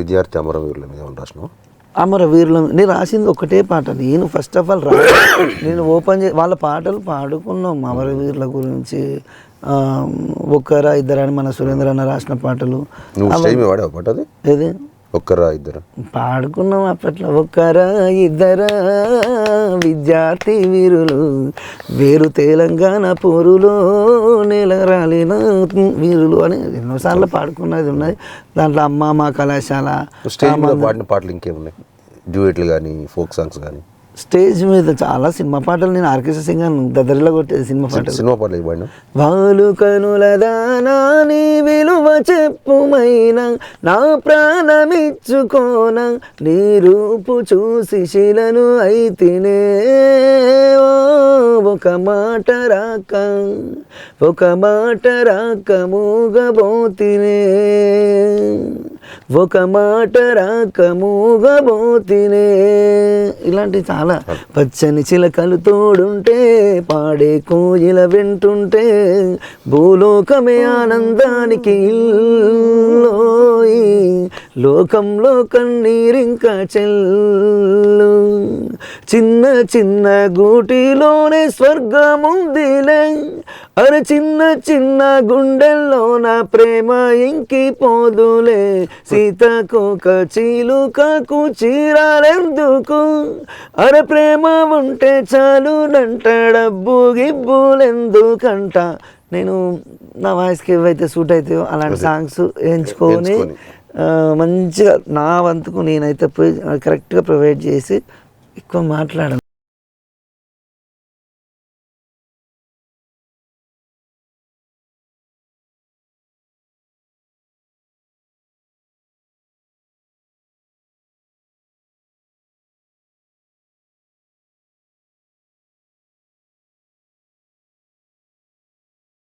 విద్యార్థి అమరవీరుల మీద ఏమన్నా రాసినావు? అమర వీరుల నేను రాసింది ఒకటే పాట. నేను ఫస్ట్ ఆఫ్ ఆల్ రా నేను ఓపెన్ చే వాళ్ళ పాటలు పాడుకున్నాం అమర వీరుల గురించి ఒక్కరా ఇద్దరా అని మన సురేంద్ర అన్న రాసిన పాటలు. ఏది? ఒక్కరా ఇద్దరు? పాడుకున్నాం అప్పట్లో. ఒక్కరా ఇద్దరా విద్యార్థి వీరులు. వేరు తెలంగాణ పోరులో నెలరాలిన వీరులు అని ఎన్నోసార్లు పాడుకున్నది ఉన్నది. దాంట్లో అమ్మ మా కళాశాల స్టేజ్ మీద పాడిన పాటలు ఇంకేమున్నాయి? డ్యూయెట్లు కానీ ఫోక్ సాంగ్స్ కానీ స్టేజ్ మీద చాలా సినిమా పాటలు నేను ఆర్కెస్ట్రా సింగర్ దద్దరిలో కొట్టేది సినిమా పాటలు. సినిమా పాటలు ఏం పాడినావు వాలు కనుల దానా నీ విలువ చెప్పుమైన నా ప్రాణమిచ్చుకోన నీ రూపు చూసి శిలను అయితేనే. ఒక మాట రాక ఒక మాట రాక మూగబోతినే. ఒక మాట రాక మూగబోతినే. ఇలాంటి చాలా. పచ్చని చిలకలు తోడుంటే పాడే కోయిల వింటుంటే భూలోకమే ఆనందానికి లోకంలో కన్నీరింకా చెల్లు. చిన్న చిన్న గూటిలోనే స్వర్గముందిలే. అరే చిన్న చిన్న గుండెల్లో నా ప్రేమ ఇంకిపోదులే. సీతకోక చీలుకకు చీరాలెందుకు అరే ప్రేమ ఉంటే చాలు నంట డబ్బు గిబ్బులెందుకంట. నేను నా వాయిస్కి ఏవైతే సూట్ అవుతాయో అలాంటి సాంగ్స్ ఎంచుకొని మంచిగా నా వంతుకు నేనైతే కరెక్ట్గా ప్రొవైడ్ చేసి ఎక్కువ మాట్లాడను.